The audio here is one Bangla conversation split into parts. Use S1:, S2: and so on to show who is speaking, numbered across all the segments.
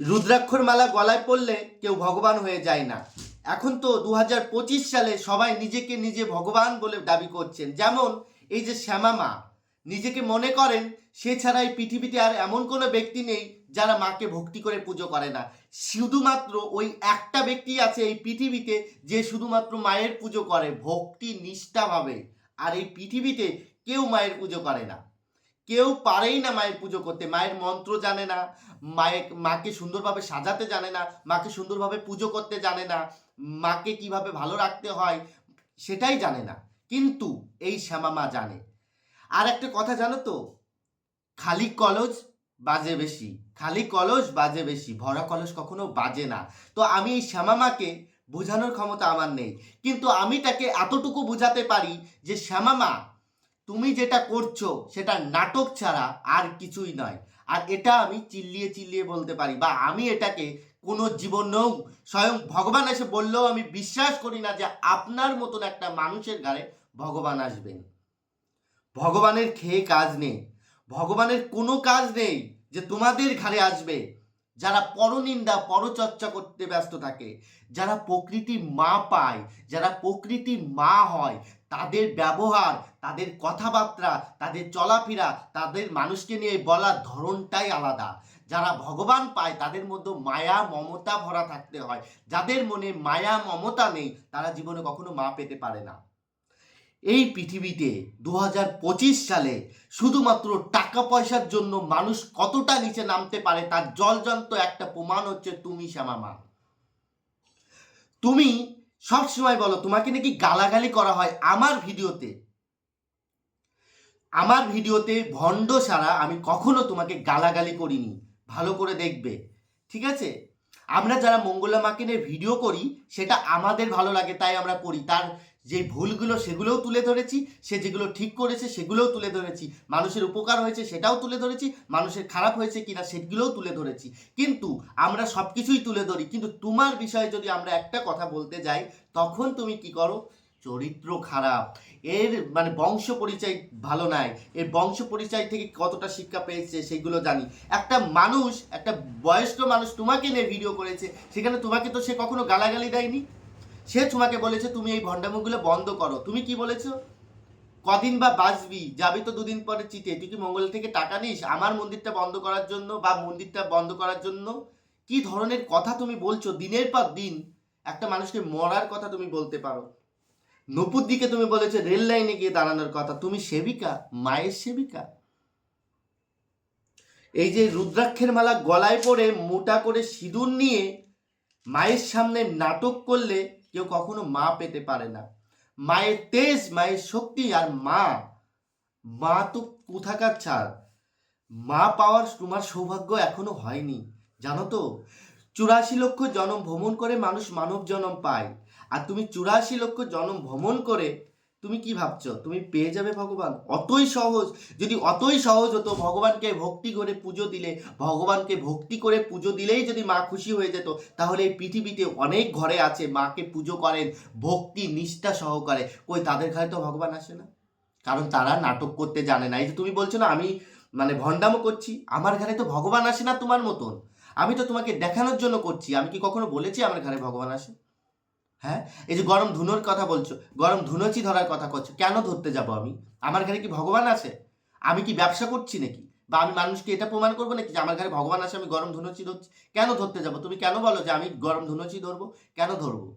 S1: রুদ্রাক্ষর মালা গলায় পড়লে কেউ ভগবান হয়ে যায় না। এখন তো দু হাজার পঁচিশ সালে সবাই নিজেকে নিজে ভগবান বলে দাবি করছেন। যেমন এই যে শ্যামা মা, নিজেকে মনে করেন সে ছাড়া এই পৃথিবীতে আর এমন কোনো ব্যক্তি নেই যারা মাকে ভক্তি করে পুজো করে না। শুধুমাত্র ওই একটা ব্যক্তি আছে এই পৃথিবীতে যে শুধুমাত্র মায়ের পুজো করে, ভক্তি নিষ্ঠাভাবে। আর এই পৃথিবীতে কেউ মায়ের পুজো করে না। কেউ পারেই না মায়ের পুজো করতে। মায়ের মন্ত্র জানে না, মায়ের, মাকে সুন্দরভাবে সাজাতে জানে না, মাকে সুন্দরভাবে পুজো করতে জানে না, মাকে কীভাবে ভালো রাখতে হয় সেটাই জানে না। কিন্তু এই শ্যামা মা জানে। আর একটা কথা জানো তো, খালি কলস বাজে বেশি, খালি কলস বাজে বেশি, ভরা কলস কখনো বাজে না। তো আমি এই শ্যামা মাকে বোঝানোর ক্ষমতা আমার নেই। কিন্তু আমি তাকে এতটুকু বোঝাতে পারি যে শ্যামা মা তুমি যেটা করছ সেটা নাটক ছাড়া আর কিছুই নয়। আর এটা আমি চিল্লিয়ে চিল্লিয়ে বলতে পারি বা আমি এটাকে কোনো জীবনেও স্বয়ং ভগবান এসে বললেও আমি বিশ্বাস করি না যে আপনার মতন একটা মানুষের গায়ে ভগবান আসবেন। ভগবানের খেয়ে কাজ নেই। ভগবানের কোনো কাজ নেই যে তোমাদের ঘাড়ে আসবে। যারা পরনিন্দা, পরচর্চা করতে ব্যস্ত থাকে, যারা প্রকৃতি মা পায়, যারা প্রকৃতি মা হয়, তাদের ব্যবহার, তাদের কথাবার্তা, তাদের চলাফেরা, তাদের মানুষকে নিয়ে বলার ধরনটাই আলাদা। যারা ভগবান পায়, তাদের মধ্যে মায়া, মমতা ভরা থাকতে হয়। যাদের মনে মায়া, মমতা নেই, তারা জীবনে কখনো মা পেতে পারে না। এই পৃথিবীতে দু হাজার পঁচিশ সালে শুধুমাত্র টাকা পয়সার জন্য মানুষ কতটা নিচে নামতে পারে তার জলজন্ত একটা প্রমাণ হচ্ছে তুমি, শ্যামামা। তুমি সবসময় বলো, তোমাকে নাকি গালাগালি করা হয় আমার ভিডিওতে। আমার ভিডিওতে ভণ্ড ছাড়া আমি কখনো তোমাকে গালাগালি করিনি। ভালো করে দেখবে, ঠিক আছে? আমরা যারা মঙ্গলা মাকে নিয়ে ভিডিও করি, সেটা আমাদের ভালো লাগে, তাই আমরা করি তার যে ভুলগুলো সেগুলোও তুলে ধরেছি, সে যেগুলো ঠিক করেছে সেগুলোও তুলে ধরেছি। মানুষের উপকার হয়েছে সেটাও তুলে ধরেছি, মানুষের খারাপ হয়েছে কিনা সেগুলোও তুলে ধরেছি। কিন্তু আমরা সব কিছুই তুলে ধরি, কিন্তু তোমার বিষয়ে যদি আমরা একটা কথা বলতে যাই, তখন তুমি কি করো? চরিত্র খারাপ। এর মানে বংশ পরিচয় ভালো নাই। এর বংশ পরিচয় থেকে কতটা শিক্ষা পেয়েছে সেগুলো জানি। একটা মানুষ, একটা বয়স্ক মানুষ তোমাকে নিয়ে ভিডিও করেছে, সেখানে তোমাকে তো সে কখনো গালাগালি দেয়নি? সে তোমাকে বলেছে, তুমি এই ভণ্ডামুগুলো বন্ধ করো। তুমি কি বলেছ? কদিন বা বাঁচবি, যাবি তো দুদিন পরে চিতে তুই কি মঙ্গল থেকে টাকা নিস? আমার মন্দিরটা বন্ধ করার জন্য বা মন্দিরটা বন্ধ করার জন্য কি ধরনের কথা তুমি বলছো? দিনের পর দিন একটা মানুষকে মরার কথা তুমি বলতে পারো। নপুর দিকে তুমি বলেছ, রেল লাইনে গিয়ে দাঁড়ানোর কথা। তুমি সেবিকা? মায়ের সেবিকা? এই যে রুদ্রাক্ষের মালা গলায় পরে মোটা করে সিঁদুর নিয়ে মায়ের সামনে নাটক করলে কেউ কখনো মা পেতে পারে না। মায়ের তেজ, মায়ের শক্তি আর মা মা তো কোথাকার ছাড়? মা পাওয়ার তোমার সৌভাগ্য এখনও হয়নি, জানো তো? চুরাশি লক্ষ জনম ভ্রমণ করে মানুষ মানব জনম পায়। আর তুমি চুরাশি লক্ষ জনম ভ্রমণ করে তুমি কি ভাবছ? তুমি পেয়ে যাবে ভগবান? অতই সহজ। যদি অতই সহজ হতো, ভগবানকে ভক্তি করে পুজো দিলে, ভগবানকে ভক্তি করে পুজো দিলেই যদি মা খুশি হয়ে যেত, তাহলে এই পৃথিবীতে অনেক ঘরে আছে মাকে পুজো করেন, ভক্তি নিষ্ঠা সহকারে। কই, তাদের ঘরে তো ভগবান আসে না। কারণ তারা নাটক করতে জানে না। এই যে তুমি বলছো না, আমি মানে ভণ্ডামো করছি, আমার ঘরে তো ভগবান আসে না তোমার মতন। আমি তো তোমাকে দেখানোর জন্য করছি। আমি কি কখনো বলেছি আমার ঘরে ভগবান আসে? হ্যাঁ? এই যে গরম ধুনোর কথা বলছো, গরম ধুনোচি ধরার কথা করছ, কেন ধরতে যাব আমি? আমার ঘরে কি ভগবান আছে? আমি কি ব্যবসা করছি নাকি? বা আমি মানুষকে এটা প্রমাণ করব নাকি যে আমার ঘরে ভগবান আছে, আমি গরম ধুনোচি ধরছি? কেন ধরতে যাব? তুমি কেন বলো যে আমি গরম ধুনোচি ধরবো? কেন ধরবো?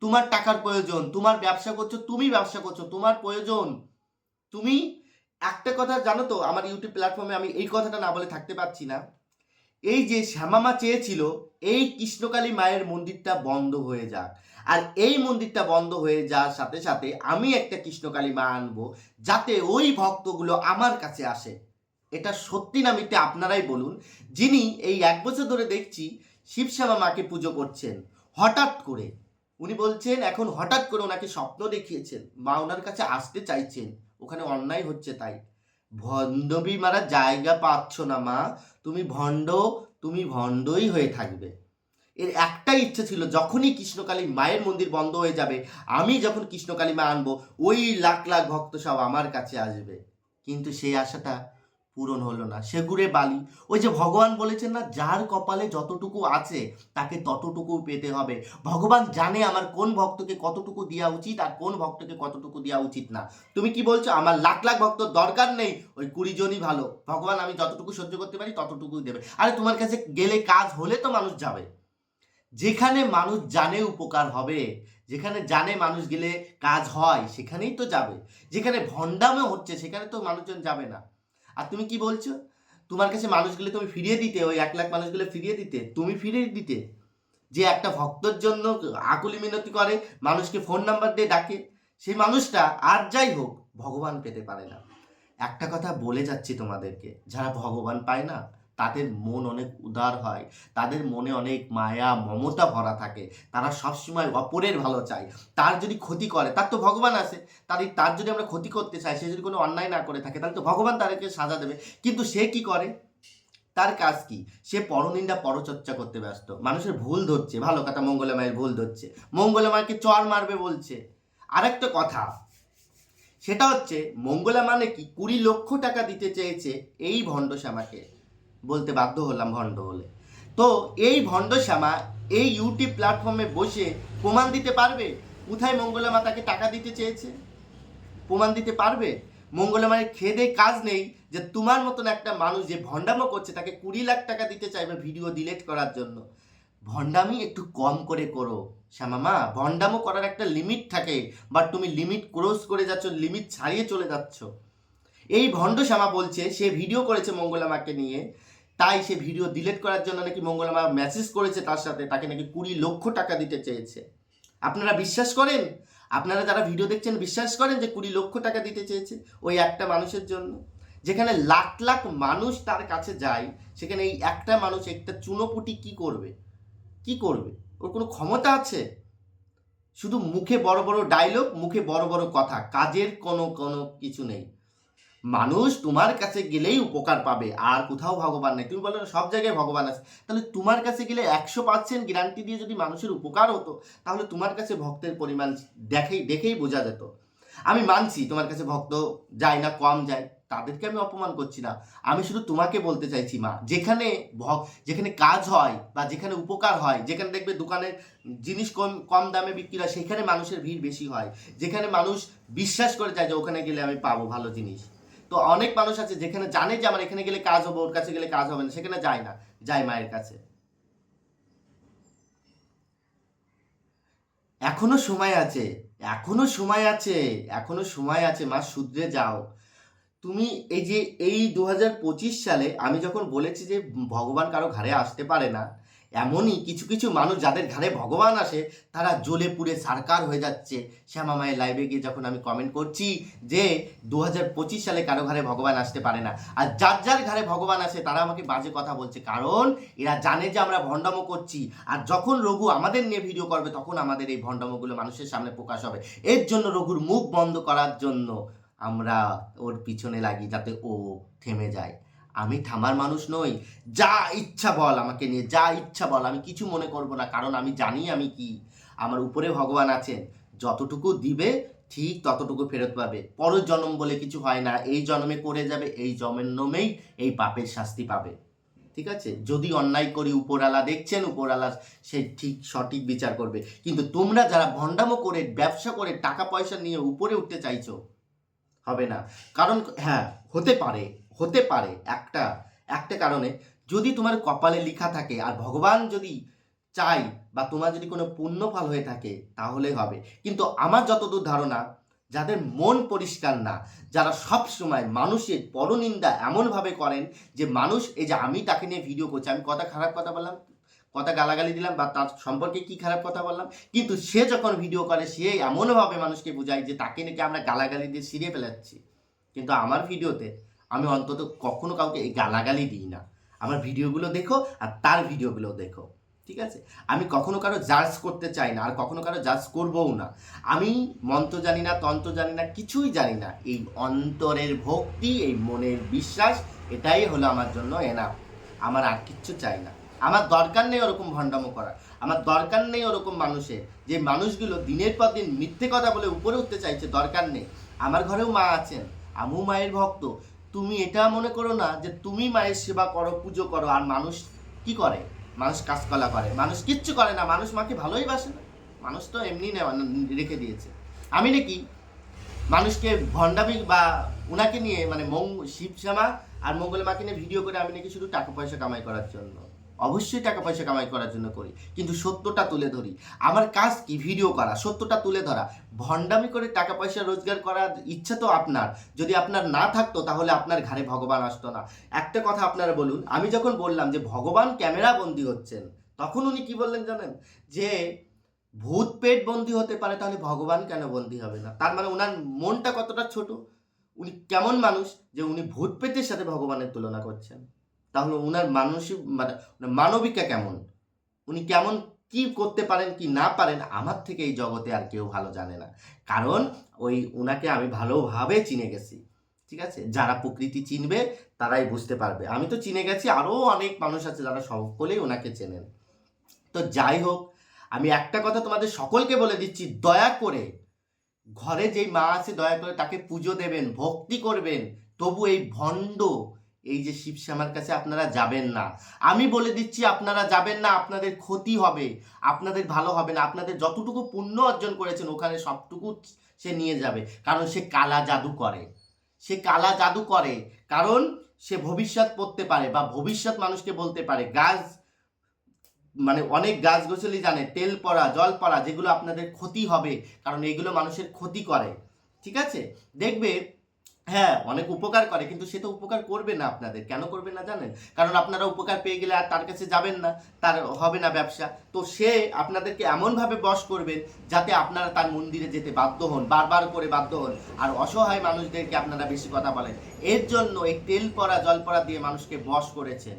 S1: তোমার টাকার প্রয়োজন, তোমার ব্যবসা করছ, তুমি ব্যবসা করছ, তোমার প্রয়োজন। তুমি একটা কথা জানো তো, আমার ইউটিউব প্ল্যাটফর্মে আমি এই কথাটা না বলে থাকতে পারছি না। এই যে শ্যামামা চেয়েছিল, এই কৃষ্ণকালী মায়ের মন্দিরটা বন্ধ হয়ে যাক। আর এই মন্দিরটা বন্ধ হয়ে যাওয়ার সাথে সাথে আমি একটা কৃষ্ণকালী মা আনব, যাতে ওই ভক্তগুলো আমার কাছে আসে। এটা সত্যি না মিথ্যে আপনারাই বলুন। যিনি এই এক বছর ধরে দেখছি শিবশ্যামা মাকে পুজো করছেন, হঠাৎ করে। উনি বলছেন, এখন হঠাৎ করে ওনাকে স্বপ্ন দেখিয়েছেন, মা ওনার কাছে আসতে চাইছেন। ওখানে অন্যায় হচ্ছে তাই। ভণ্ডবি মারা জায়গা পাচ্ছ না মা, তুমি ভণ্ড, তুমি ভণ্ডই হয়ে থাকবে। এর একটাই ইচ্ছে ছিল, যখনই কৃষ্ণকালী মায়ের মন্দির বন্ধ হয়ে যাবে, আমি যখন কৃষ্ণকালী মা আনব, ওই লাখ লাখ ভক্ত সব আমার কাছে আসবে। কিন্তু সেই আশাটা পূরণ হলো না। সে ঘুরে বালি। ওই যে ভগবান বলেছেন না, যার কপালে যতটুকু আছে, তাকে ততটুকু পেতে হবে। ভগবান জানে আমার কোন ভক্তকে কতটুকু দেওয়া উচিত আর কোন ভক্তকে কতটুকু দেওয়া উচিত না। তুমি কি বলছো, আমার লাখ লাখ ভক্ত দরকার নেই? ওই কুড়ি জনই ভালো। ভগবান আমি যতটুকু সহ্য করতে পারি ততটুকু দেবে। আরে তোমার কাছে গেলে কাজ হলে তো মানুষ যাবে। যেখানে মানুষ জানে উপকার হবে, যেখানে জানে মানুষ গেলে কাজ হয়, সেখানেই তো যাবে। যেখানে ভণ্ডামে হচ্ছে, সেখানে তো মানুষজন যাবে না। আর তুমি কি বলছো? তোমার কাছে মানুষগুলো তুমি ফিরিয়ে দিতে, ওই এক লাখ মানুষগুলো ফিরিয়ে দিতে, তুমি ফিরিয়ে দিতে। যে একটা ভক্তর জন্য আকুলি মিনতি করে, মানুষকে ফোন নাম্বার দিয়ে ডাকে, সেই মানুষটা আর যাই হোক, ভগবান পেতে পারে না। একটা কথা বলে যাচ্ছি তোমাদেরকে, যারা ভগবান পায় না তাদের মন অনেক উদার হয়, তাদের মনে অনেক মায়া, মমতা ভরা থাকে, তারা সবসময় অপরের ভালো চায়। তার যদি ক্ষতি করে, তার তো ভগবান আছে, তার তার যদি আমরা ক্ষতি করতে চাই, সে যদি কোনো অন্যায় না করে থাকে, তাহলে তো ভগবান তাদেরকে সাজা দেবে। কিন্তু সে কি করে? তার কাজ কি? সে পরনিন্দা, পরচর্চা করতে ব্যস্ত। মানুষের ভুল ধরছে। ভালো কথা, মঙ্গলা মায়ের ভুল ধরছে। মঙ্গলা মাকে চর মারবে বলছে। আরেকটা কথা, সেটা হচ্ছে, মঙ্গলা মানে কি? কুড়ি লক্ষ টাকা দিতে চেয়েছে এই ভণ্ড শ্যামাকে। বলতে বাধ্য হলাম ভণ্ড বলে তো এই ভণ্ড শ্যামা এই ইউটিউব প্ল্যাটফর্মে বসে প্রমাণ দিতে পারবে? কোথায় মঙ্গলা মা তাকে টাকা দিতে চেয়েছে? প্রমাণ দিতে পারবে? মঙ্গলা মায়ের খেদে কাজ নেই যে তোমার মতন একটা মানুষ যে ভণ্ডামো করছে তাকে কুড়ি লাখ টাকা দিতে চাইবে ভিডিও ডিলেট করার জন্য। ভণ্ডামি একটু কম করে করো শ্যামামা ভণ্ডামো করার একটা লিমিট থাকে বাট তুমি লিমিট ক্রস করে যাচ্ছ লিমিট ছাড়িয়ে চলে যাচ্ছ। এই ভণ্ড শ্যামা বলছে, সে ভিডিও করেছে মঙ্গলা মাকে নিয়ে, তাই সে ভিডিও ডিলেট করার জন্য নাকি মঙ্গলা মা মেসেজ করেছে তার সাথে, তাকে নাকি কুড়ি লক্ষ টাকা দিতে চেয়েছে। আপনারা বিশ্বাস করেন? আপনারা যারা ভিডিও দেখছেন, বিশ্বাস করেন যে কুড়ি লক্ষ টাকা দিতে চেয়েছে ওই একটা মানুষের জন্য? যেখানে লাখ লাখ মানুষ তার কাছে যায়, সেখানে এই একটা মানুষ, একটা চুনোপুটি কি করবে? কি করবে? ওর কোনো ক্ষমতা আছে? শুধু মুখে বড় বড় ডায়লগ মুখে বড় বড় কথা, কাজের কোনো কোনো কিছু নেই। মানুষ তোমার কাছে গেলেই উপকার পাবে, আর কোথাও ভগবান নেই। তুমি বলো সব জায়গায় ভগবান আছে। তাহলে তোমার কাছে গেলে একশো পার্সেন্ট গ্যারান্টি দিয়ে যদি মানুষের উপকার হতো, তাহলে তোমার কাছে ভক্তের পরিমাণ দেখেই দেখেই বোঝা যেত। আমি মানছি তোমার কাছে ভক্ত যায় না, কম যায়। তাদেরকে আমি অপমান করছি না। আমি শুধু তোমাকে বলতে চাইছি, মা, যেখানে যেখানে কাজ হয় বা যেখানে উপকার হয়, যেখানে দেখবে দোকানের জিনিস কম কম দামে বিক্রি হয়, সেখানে মানুষের ভিড় বেশি হয়। যেখানে মানুষ বিশ্বাস করে যায় যে ওখানে গেলে আমি পাবো ভালো জিনিস। তো অনেক মানুষ আছে যেখানে জানে যে আমার এখানে গেলে কাজ হবে, ওর কাছে গেলে কাজ হবে না, সেখানে যায় না, যায় মায়ের কাছে। এখনও সময় আছে, এখনও সময় আছে, এখনও সময় আছে, মা শুধরে যাও। তুমি এই যে এই দু হাজার পঁচিশ সালে আমি যখন বলেছি যে ভগবান কারও ঘাড়ে আসতে পারে না এমনই কিছু কিছু মানুষ যাদের ঘাড়ে ভগবান আসে, তারা জ্বলে পুড়ে সারকার হয়ে যাচ্ছে। শ্যামা মায়ের লাইভে গিয়ে যখন আমি কমেন্ট করছি যে দু হাজার পঁচিশ সালে কারও ঘাড়ে ভগবান আসতে পারে না। আর যার যার ঘাড়ে ভগবান আসে, তারা আমাকে বাজে কথা বলছে। কারণ এরা জানে যে আমরা ভণ্ডামো করছি। আর যখন রঘু আমাদের নিয়ে ভিডিও করবে, তখন আমাদের এই ভণ্ডামোগুলো মানুষের সামনে প্রকাশ হবে। এর জন্য রঘুর মুখ বন্ধ করার জন্য আমরা ওর পিছনে লাগি যাতে ও থেমে যায়। আমি থামার মানুষ নই। যা ইচ্ছা বল আমাকে নিয়ে, যা ইচ্ছা বল। আমি কিছু মনে করব না, কারণ আমি জানি আমি কি। আমার উপরে ভগবান আছেন। যতটুকু দিবে, ঠিক ততটুকু ফেরত পাবে। পর জন্ম বলে কিছু হয় না। এই জন্মে করে যাবে, এই জন্মেই এই পাপের শাস্তি পাবে। ঠিক আছে? যদি অন্যায় করি উপরালা দেখছেন উপরালা সে ঠিক সঠিক বিচার করবে। কিন্তু তোমরা যারা ভণ্ডামো করে, ব্যবসা করে, টাকা পয়সা নিয়ে উপরে উঠতে চাইছো, হবে না। কারণ হ্যাঁ হতে পারে। হতে পারে একটা একটা কারণে যদি তোমার কপালে লেখা থাকে আর ভগবান যদি চাই বা তোমার যদি কোনো পুণ্যফল হয়ে থাকে তাহলে হবে। কিন্তু আমার যতদূর ধারণা, যাদের মন পরিষ্কার না, যারা সব সময় মানুষের পরনিন্দা এমনভাবে করেন যে মানুষ, এই যে আমি তাকে নিয়ে ভিডিও করছি, আমি কথা খারাপ কথা বললাম, কথা গালাগালি দিলাম বা তার সম্পর্কে কি খারাপ কথা বললাম, কিন্তু সে যখন ভিডিও করে, সে এমনভাবে মানুষকে বোঝায় যে তাকে নাকি আমরা গালাগালি দিয়ে সিরিয়ে ফেলাচ্ছি। কিন্তু আমার ভিডিওতে আমি অন্তত কখনো কাউকে এই গালাগালি দিই না। আমার ভিডিওগুলো দেখো আর তার ভিডিওগুলো দেখো, ঠিক আছে? আমি কখনো কারও জাজ করতে চাই না, আর কখনো কারও জাজ করবও না। আমি মন্ত্র জানি না, তন্ত্র জানি না, কিছুই জানি না। এই অন্তরের ভক্তি, এই মনের বিশ্বাস, এটাই হলো আমার জন্য এনা আমার আর কিচ্ছু চাই না। আমার দরকার নেই ওরকম ভণ্ডামো করা আমার দরকার নেই ওরকম মানুষের। যে মানুষগুলো দিনের পর দিন মিথ্যে কথা বলে উপরে উঠতে চাইছে, দরকার নেই। আমার ঘরেও মা আছেন। আমিও মায়ের ভক্ত। তুমি এটা মনে করো না যে তুমি মায়ের সেবা করো, পুজো করো, আর মানুষ কি করে? মানুষ কাজকলা করে। মানুষ কিচ্ছু করে না। মানুষ মাকে ভালোই বাসে না। মানুষ তো এমনি রেখে দিয়েছে। আমি নাকি মানুষকে ভণ্ডামি বা ওনাকে নিয়ে মানে মং শিবশ্যামা আর মঙ্গল মাকে নিয়ে ভিডিও করে আমি নাকি শুধু টাকা পয়সা কামাই করার জন্য। অবশ্যই টাকা পয়সা কামাই করার জন্য করি। কিন্তু সত্যটা তুলে ধরি। আমার কাজ কি? ভিডিও করা। সত্যটা তুলে ধরা। ভণ্ডামি করে টাকা পয়সা রোজগার করার ইচ্ছা তো আপনার। যদি আপনার না থাকতো, তাহলে আপনার ঘাড়ে ভগবান আসতো না। একটা কথা আপনারা বলুন। আমি যখন বললাম যে, ভগবান ক্যামেরা বন্দি হচ্ছেন, তখন উনি কি বললেন জানেন? যে, ভূত পেট বন্দি হতে পারে, তাহলে ভগবান কেন বন্দি হবে না? তার মানে ওনার মনটা কতটা ছোট? উনি কেমন মানুষ যে, উনি ভূত পেটের সাথে ভগবানের তুলনা করছেন? তাহলে ওনার মানসিক মানে মানবিকা কেমন? উনি কেমন কি করতে পারেন, কি না পারেন, আমার থেকে এই জগতে আর কেউ ভালো জানে না। কারণ ওই ওনাকে আমি ভালোভাবে চিনে গেছি, ঠিক আছে? যারা প্রকৃতি চিনবে, তারাই বুঝতে পারবে। আমি তো চিনে গেছি আরও অনেক মানুষ আছে যারা সকলেই ওনাকে চেনেন। তো যাই হোক, আমি একটা কথা তোমাদের সকলকে বলে দিচ্ছি, দয়া করে ঘরে যেই মা আছে, দয়া করে তাকে পুজো দেবেন, ভক্তি করবেন, তবু এই ভণ্ড এই যে শিবশ্যামার কাছে আপনারা যাবেন না। আমি বলে দিচ্ছি, আপনারা যাবেন না, আপনাদের ক্ষতি হবে, আপনাদের ভালো হবে না, আপনাদের যতটুকু পুণ্য অর্জন করেছেন, ওখানে সবটুকু সে নিয়ে যাবে। কারণ সে কালা জাদু করে। সে কালা জাদু করে, কারণ সে ভবিষ্যৎ পড়তে পারে বা ভবিষ্যৎ মানুষকে বলতে পারে, গাছ মানে অনেক গাছ গোছালি জানে, তেল পড়া, জল পড়া, যেগুলো আপনাদের ক্ষতি হবে, কারণ এগুলো মানুষের ক্ষতি করে। ঠিক আছে? দেখবে হ্যাঁ অনেক উপকার করে, কিন্তু সে তো উপকার করবে না আপনাদের। কেন করবে না জানেন? কারণ আপনারা উপকার পেয়ে গেলে আর তার কাছে যাবেন না, তার হবে না ব্যবসা। তো সে আপনাদেরকে এমনভাবে বশ করবেন যাতে আপনারা তার মন্দিরে যেতে বাধ্য হন, বারবার করে বাধ্য হন। আর অসহায় মানুষদেরকে আপনারা বেশি কথা বলেন। এর জন্য এই তেল পড়া, জল পড়া দিয়ে মানুষকে বশ করেছেন।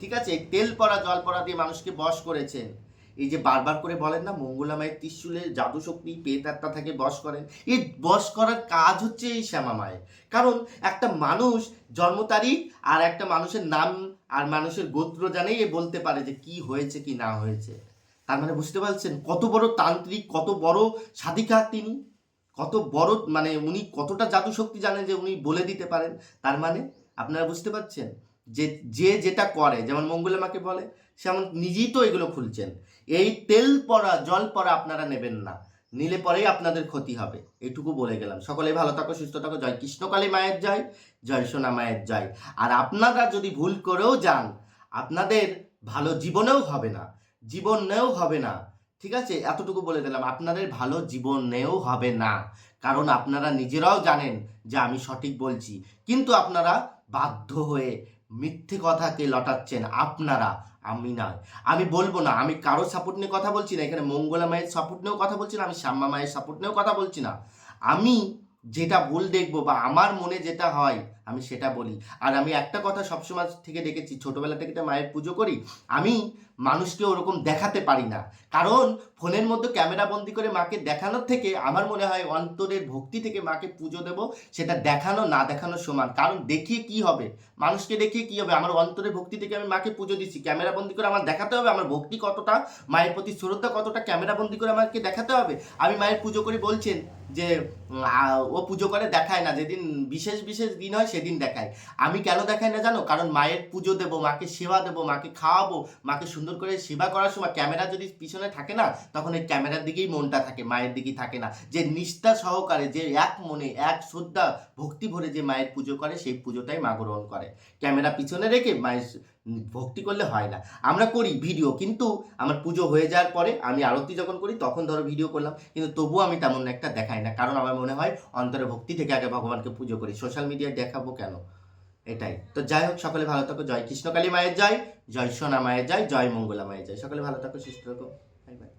S1: ঠিক আছে? এই তেল পড়া, জল পড়া দিয়ে মানুষকে বশ করেছেন। এই যে বারবার করে বলেন না, মঙ্গলা মায়ের ত্রিশুলে জাদু শক্তি পেট আত্মা থাকে বশ করেন। এই বশ করার কাজ হচ্ছে এই শ্যামা মায়ের। কারণ একটা মানুষ জন্ম তারিখ আর একটা মানুষের নাম আর মানুষের গোত্র জানেই এ বলতে পারে যে কি হয়েছে কি না হয়েছে। তার মানে বুঝতে পারছেন? কত বড় তান্ত্রিক, কত বড় সাধিকা তিনি, কত বড় মানে উনি কতটা জাদু শক্তি জানেন যে উনি বলে দিতে পারেন। তার মানে আপনারা বুঝতে পারছেন? যে যে যেটা করে, যেমন মঙ্গলা মাকে বলে সেমন নিজেই তো এগুলো খুলছেন। এই তেল পরা জল পরা আপনারা নেবেন না। নিলে পরেই আপনাদের ক্ষতি হবে, এটুকু বলে গেলাম। সকলে ভালো থাকো, সুস্থ থাকো। জয় কৃষ্ণকালী মায়ের জয় জয় সোনা মায়ের জয়। আর আপনারা যদি ভুল করেও যান, আপনাদের ভালো জীবনেও হবে না, জীবন জীবনেও হবে না। ঠিক আছে? এতটুকু বলে দিলাম, আপনাদের ভালো জীবন জীবনেও হবে না। কারণ আপনারা নিজেরাও জানেন যে আমি সঠিক বলছি। কিন্তু আপনারা বাধ্য হয়ে মিথ্যে কথাকে লটাচ্ছেন আপনারা, আমি না আমি বলব না, আমি কারও সাপোর্ট নিয়ে কথা বলছি না, এখানে মঙ্গলা মায়ের সাপোর্ট নিয়েও কথা বলছি না, আমি শ্যাম্মা মায়ের সাপোর্ট নিয়েও কথা বলছি না। আমি যেটা ভুল দেখব বা আমার মনে যেটা হয় আমি সেটা বলি। আর আমি একটা কথা সবসময় থেকে দেখেছি, ছোটবেলা থেকে তো মায়ের পুজো করি, আমি মানুষকে ওরকম দেখাতে পারি না। কারণ ফোনের মধ্যে ক্যামেরা বন্দি করে মাকে দেখানোর থেকে আমার মনে হয় অন্তরের ভক্তি থেকে মাকে পুজো দেব, সেটা দেখানো না দেখানো সমান। কারণ দেখিয়ে কি হবে? মানুষকে দেখিয়ে কি হবে? আমার অন্তরের ভক্তি থেকে আমি মাকে পুজো দিচ্ছি। ক্যামেরা বন্দি করে আমার দেখাতে হবে? আমার ভক্তি কতটা? মায়ের প্রতি শ্রদ্ধা কতটা? ক্যামেরা বন্দি করে আমাকে দেখাতে হবে? আমি মায়ের পুজো করে বলছেন যে ও পুজো করে দেখায় না। যেদিন বিশেষ বিশেষ দিন হয় সেদিন দেখায়। আমি কেন দেখাই না জানো? কারণ মায়ের পুজো দেবো, মাকে সেবা দেবো, মাকে খাওয়াবো, মাকে সুন্দর করে সেবা করার সময় ক্যামেরা যদি পিছনে থাকে না, তখন এই ক্যামেরার দিকেই মনটা থাকে, মায়ের দিকেই থাকে না। যে নিষ্ঠা সহকারে, যে এক মনে, এক শ্রদ্ধা, ভক্তি ভরে যে মায়ের পুজো করে, সেই পুজোটাই মা গ্রহণ করে। ক্যামেরা পিছনে রেখে মায়ের ভক্তি করলে হয় না। আমরা করি ভিডিও, কিন্তু আমার পুজো হয়ে যাওয়ার পরে আমি আরতি যখন করি, তখন ধরো ভিডিও করলাম, কিন্তু তবুও আমি তেমন একটা দেখাই না। কারণ আমার মনে হয় অন্তরে ভক্তি থেকে আগে ভগবানকে পুজো করি। সোশ্যাল মিডিয়ায় দেখাবো কেন? এটাই। তো যাই হোক, সকলে ভালো থাকো। জয় কৃষ্ণকালী মায়ের জয় জয় সোনা মায়ের জয় জয় মঙ্গলা মায়ের জয়। সকলে ভালো থাকো, সুস্থ থাকো। Bye bye